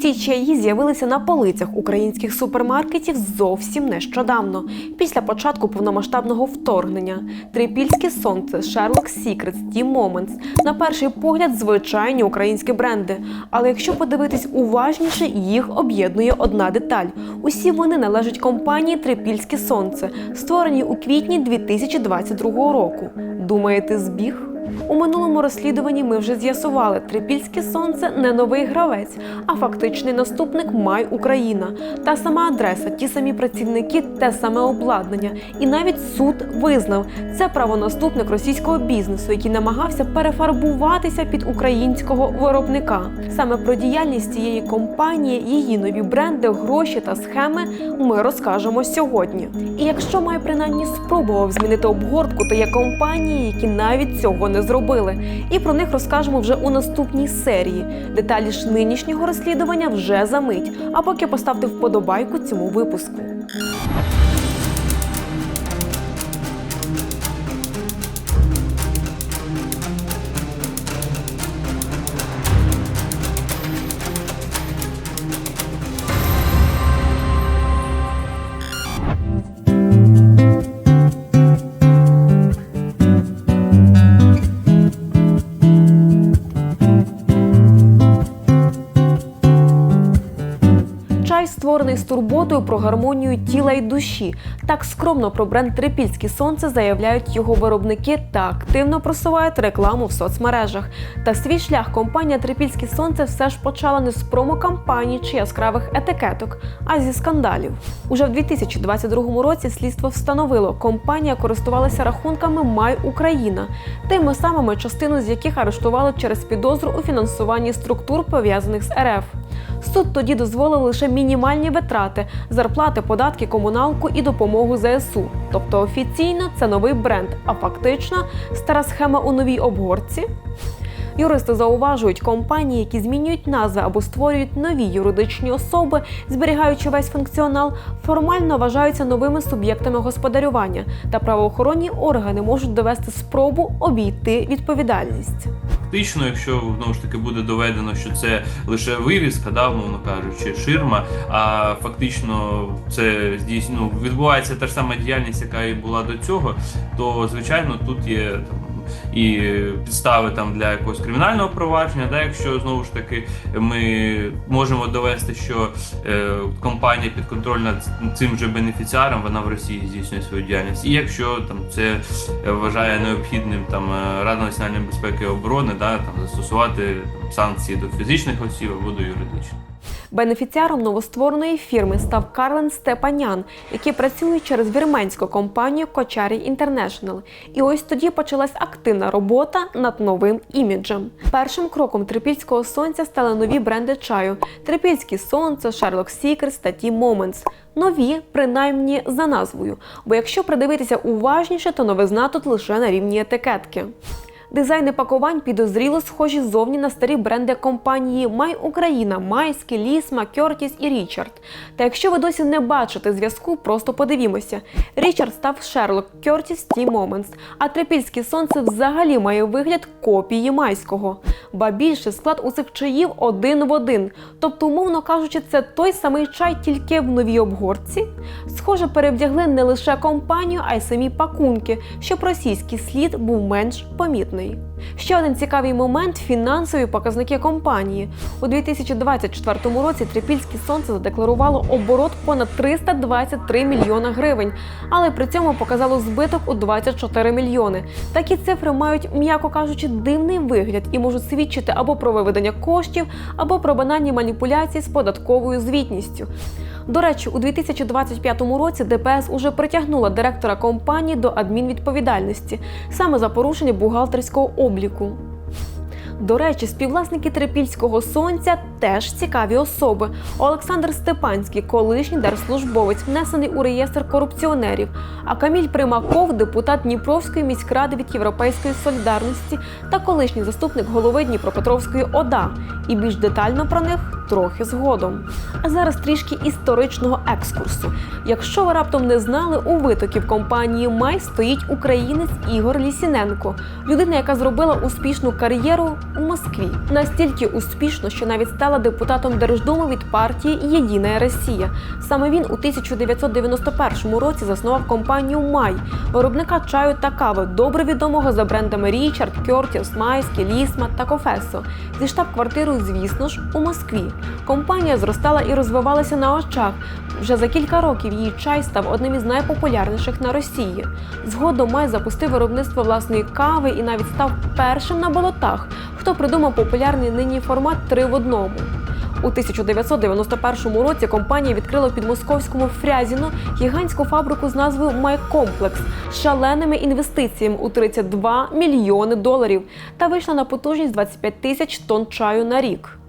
Ці чаї з'явилися на полицях українських супермаркетів зовсім нещодавно, після початку повномасштабного вторгнення. Трипільське сонце, Sherlock Secrets, Tea Moments – на перший погляд звичайні українські бренди. Але якщо подивитись уважніше, їх об'єднує одна деталь. Усі вони належать компанії Трипільське сонце, створеній у квітні 2022 року. Думаєте, збіг? У минулому розслідуванні ми вже з'ясували, Трипільське сонце не новий гравець, а фактичний наступник Май Україна. Та сама адреса, ті самі працівники, те саме обладнання. І навіть суд визнав, це правонаступник російського бізнесу, який намагався перефарбуватися під українського виробника. Саме про діяльність цієї компанії, її нові бренди, гроші та схеми ми розкажемо сьогодні. І якщо Май принаймні спробував змінити обгортку, то є компанії, які навіть цього не зробили. І про них розкажемо вже у наступній серії. Деталі ж нинішнього розслідування вже за мить. А поки поставте вподобайку цьому випуску. Чай створений з турботою про гармонію тіла і душі. Так скромно про бренд Трипільське сонце заявляють його виробники та активно просувають рекламу в соцмережах. Та свій шлях компанія Трипільське сонце все ж почала не з промокампаній чи яскравих етикеток, а зі скандалів. Уже в 2022 році слідство встановило, компанія користувалася рахунками Май Україна, тими самими частину з яких арештували через підозру у фінансуванні структур пов'язаних з РФ. Суд тоді дозволив лише мінімальні витрати, зарплати, податки, комуналку і допомогу ЗСУ. Тобто офіційно це новий бренд, а фактично стара схема у новій обгорці. Юристи зауважують, компанії, які змінюють назви або створюють нові юридичні особи, зберігаючи весь функціонал, формально вважаються новими суб'єктами господарювання, та правоохоронні органи можуть довести спробу обійти відповідальність. Фактично, якщо знову ж таки буде доведено, що це лише вивіска, да, умовно кажучи, ширма, а фактично це здійснює ну, відбувається та ж сама діяльність, яка і була до цього, то звичайно тут є там. І підстави там для якогось кримінального провадження, да, якщо знову ж таки ми можемо довести, що е, компанія підконтрольна цим же бенефіціаром, вона в Росії здійснює свою діяльність. І якщо там це е, вважає необхідним там е, Рада національної безпеки і оборони, да, там застосувати там, санкції до фізичних осіб або до юридичних. Бенефіціаром новоствореної фірми став Карлен Степанян, який працює через вірменську компанію Кочарі Інтернешнл. І ось тоді почалась активна робота над новим іміджем. Першим кроком трипільського сонця стали нові бренди чаю: Трипільське сонце, Sherlock Secrets та Tea Moments. Нові, принаймні за назвою. Бо якщо придивитися уважніше, то новизна тут лише на рівні етикетки. Дизайни пакувань підозріло схожі зовні на старі бренди компанії Май Україна, Майський, Лісма, Кьортіс і Річард. Та якщо ви досі не бачите зв'язку, просто подивімося. Річард став Шерлок, Кьортіс Ті Моментс, а Трипільське сонце взагалі має вигляд копії майського. Ба більше склад у цих чаїв один в один. Тобто, умовно кажучи, це той самий чай, тільки в новій обгорці. Схоже, перевдягли не лише компанію, а й самі пакунки, щоб російський слід був менш помітний. Ще один цікавий момент фінансові показники компанії. У 2024 році Трипільське сонце задекларувало оборот понад 323 мільйона гривень, але при цьому показало збиток у 24 мільйони. Такі цифри мають, м'яко кажучи, дивний вигляд і можуть свідчити або про виведення коштів, або про банальні маніпуляції з податковою звітністю. До речі, у 2025 році ДПС уже притягнула директора компанії до адмінвідповідальності саме за порушення бухгалтерського обліку. До речі, співвласники Трипільського сонця теж цікаві особи. Олександр Степанський, колишній держслужбовець, внесений у реєстр корупціонерів. А Каміль Примаков, депутат Дніпровської міськради від Європейської солідарності та колишній заступник голови Дніпропетровської ОДА. І більш детально про них трохи згодом. А зараз трішки історичного екскурсу. Якщо ви раптом не знали, у витоків компанії Май стоїть українець Ігор Лісіненко, людина, яка зробила успішну кар'єру у Москві. Настільки успішно, що навіть стала депутатом Держдуми від партії Єдина Росія. Саме він у 1991 році заснував компанію Май, виробника чаю та кави, добре відомого за брендами Річард, Кьортіс, Майські, Лісма та Кофесо. Зі штаб-квартирою, звісно ж, у Москві. Компанія зростала і розвивалася на очах. Вже за кілька років її чай став одним із найпопулярніших на Росії. Згодом Май запустив виробництво власної кави і навіть став першим на болотах, хто придумав популярний нині формат три в одному. У 1991 році компанія відкрила в підмосковському Фрязіно гігантську фабрику з назвою Майкомплекс з шаленими інвестиціями у 32 мільйони доларів та вийшла на потужність 25 тисяч тонн чаю на рік.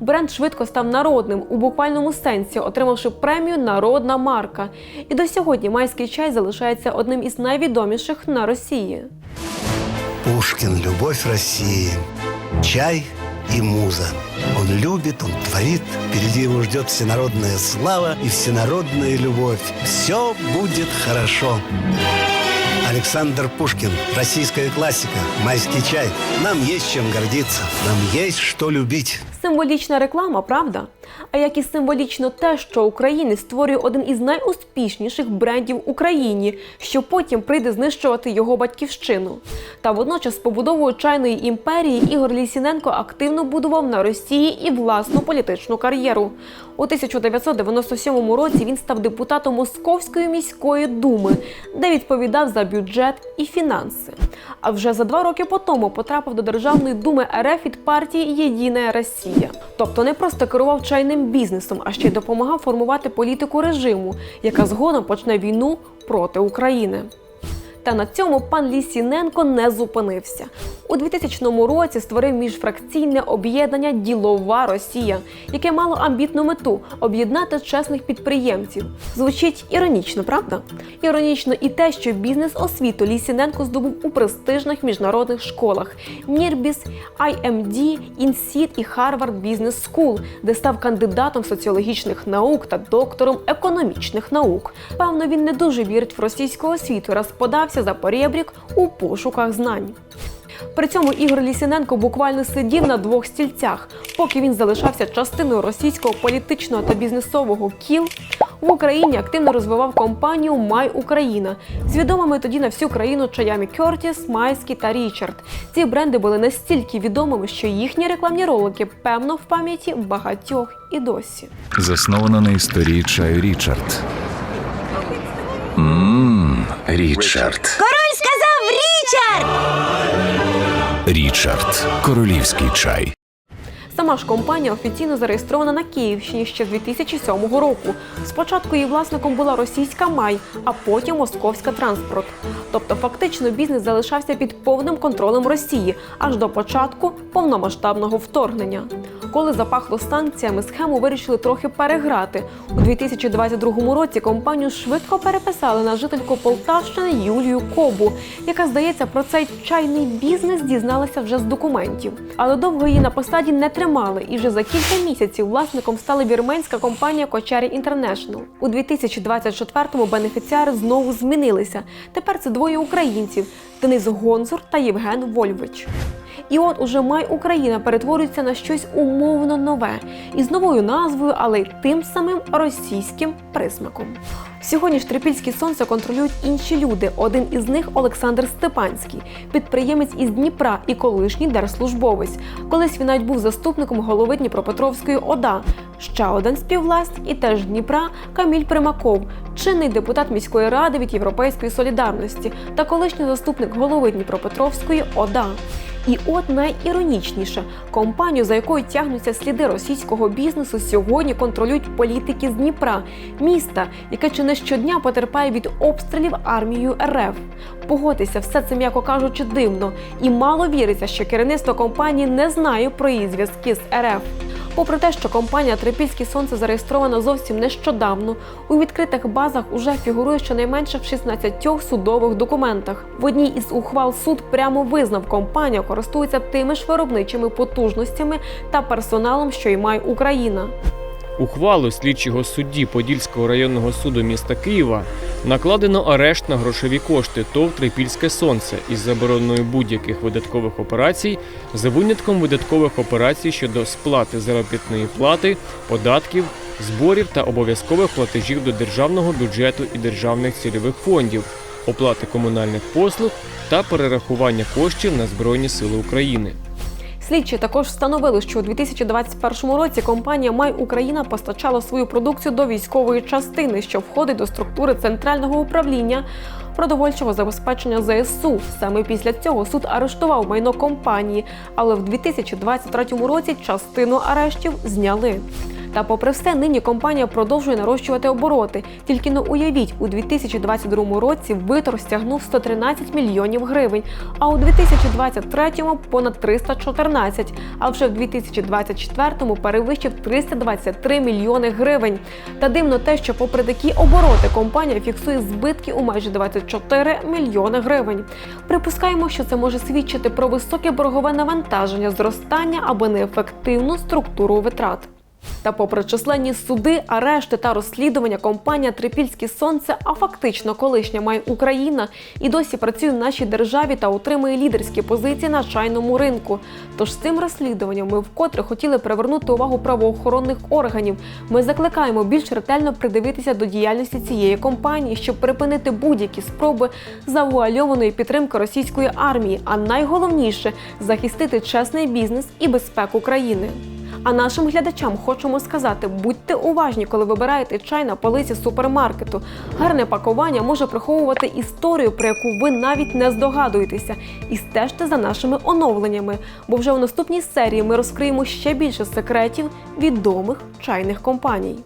Бренд швидко став народним у буквальному сенсі, отримавши премію Народна марка. І до сьогодні майський чай залишається одним із найвідоміших на Росії. Пушкин – любовь России. Чай и муза. Он любит, он творит. Впереди его ждет всенародная слава и всенародная любовь. Все будет хорошо. Александр Пушкин. Российская классика. Майский чай. Нам есть чем гордиться. Нам есть что любить. Символічна реклама, правда? А як і символічно те, що українець створює один із найуспішніших брендів в Україні, що потім прийде знищувати його батьківщину. Та водночас побудовою чайної імперії Ігор Лісіненко активно будував на Росії і власну політичну кар'єру. У 1997 році він став депутатом Московської міської думи, де відповідав за бюджет і фінанси. А вже за два роки по тому потрапив до Державної думи РФ від партії Єдина Росія. Тобто не просто керував чайним бізнесом, а ще й допомагав формувати політику режиму, яка згодом почне війну проти України. Та на цьому пан Лісіненко не зупинився. У 2000 році створив міжфракційне об'єднання Ділова Росія, яке мало амбітну мету об'єднати чесних підприємців. Звучить іронічно, правда? Іронічно і те, що бізнес освіту Лісіненко здобув у престижних міжнародних школах Нірбіс, IMD, Інсіт і Harvard Business School, де став кандидатом соціологічних наук та доктором економічних наук. Певно, він не дуже вірить в російську освіту, раз подався за порєбрік у пошуках знань. При цьому Ігор Лісіненко буквально сидів на двох стільцях, поки він залишався частиною російського політичного та бізнесового кіл. В Україні активно розвивав компанію Май Україна з відомими тоді на всю країну чаями Кертіс, Майський та Річард. Ці бренди були настільки відомими, що їхні рекламні ролики певно в пам'яті багатьох і досі. Заснована на історії чаю Річард. Ммм, Річард. Король сказав Річард! Річард. Королівський чай. Сама ж компанія офіційно зареєстрована на Київщині ще з 2007 року. Спочатку її власником була російська Май, а потім московська транспорт. Тобто, фактично, бізнес залишався під повним контролем Росії аж до початку повномасштабного вторгнення. Коли запахло санкціями, схему вирішили трохи переграти. У 2022 році компанію швидко переписали на жительку Полтавщини Юлію Кобу, яка, здається, про цей чайний бізнес дізналася вже з документів. Але довго її на посаді не тримали, і вже за кілька місяців власником стала вірменська компанія Кочарі Інтернешнл. У 2024-му бенефіціари знову змінилися. Тепер це двоє українців: Денис Гонзур та Євген Вольвич. І от уже Май Україна перетворюється на щось умовно нове із новою назвою, але й тим самим російським присмаком. Сьогодні ж Трипільське сонце контролюють інші люди. Один із них Олександр Степанський, підприємець із Дніпра і колишній держслужбовець. Колись він навіть був заступником голови Дніпропетровської ОДА. Ще один співвласник і теж Дніпра Каміль Примаков, чинний депутат міської ради від Європейської солідарності та колишній заступник голови Дніпропетровської ОДА. І от найіронічніше, компанію, за якою тягнуться сліди російського бізнесу, сьогодні контролюють політики з Дніпра, міста, яке чи не щодня потерпає від обстрілів армією РФ. Погодьтеся, все це м'яко кажучи дивно, і мало віриться, що керівництво компанії не знає про її зв'язки з РФ. Попри те, що компанія Трипільське сонце зареєстрована зовсім нещодавно, у відкритих базах уже фігурує щонайменше в 16 судових документах. В одній із ухвал суд прямо визнав, компанія користується тими ж виробничими потужностями та персоналом, що й має Україна. Ухвалу слідчого судді Подільського районного суду міста Києва накладено арешт на грошові кошти ТОВ Трипільське сонце із забороною будь-яких видаткових операцій за винятком видаткових операцій щодо сплати заробітної плати, податків, зборів та обов'язкових платежів до державного бюджету і державних цільових фондів, оплати комунальних послуг та перерахування коштів на Збройні Сили України. Слідчі також встановили, що у 2021 році компанія Май Україна постачала свою продукцію до військової частини, що входить до структури центрального управління продовольчого забезпечення ЗСУ. Саме після цього суд арештував майно компанії, але в 2023 році частину арештів зняли. Та попри все, нині компанія продовжує нарощувати обороти. Тільки не уявіть, у 2022 році витор стягнув 113 мільйонів гривень, а у 2023-му понад 314, а вже в 2024-му перевищив 323 мільйони гривень. Та дивно те, що попри такі обороти компанія фіксує збитки у майже 24 мільйони гривень. Припускаємо, що це може свідчити про високе боргове навантаження, зростання або неефективну структуру витрат. Та попри численні суди, арешти та розслідування, компанія Трипільське сонце, а фактично колишня має Україна, і досі працює в нашій державі та отримує лідерські позиції на чайному ринку. Тож з цим розслідуванням ми вкотре хотіли привернути увагу правоохоронних органів. Ми закликаємо більш ретельно придивитися до діяльності цієї компанії, щоб припинити будь-які спроби завуальованої підтримки російської армії, а найголовніше захистити чесний бізнес і безпеку країни. А нашим глядачам хочемо сказати: будьте уважні, коли вибираєте чай на полиці супермаркету. Гарне пакування може приховувати історію, про яку ви навіть не здогадуєтеся. І стежте за нашими оновленнями, бо вже у наступній серії ми розкриємо ще більше секретів відомих чайних компаній.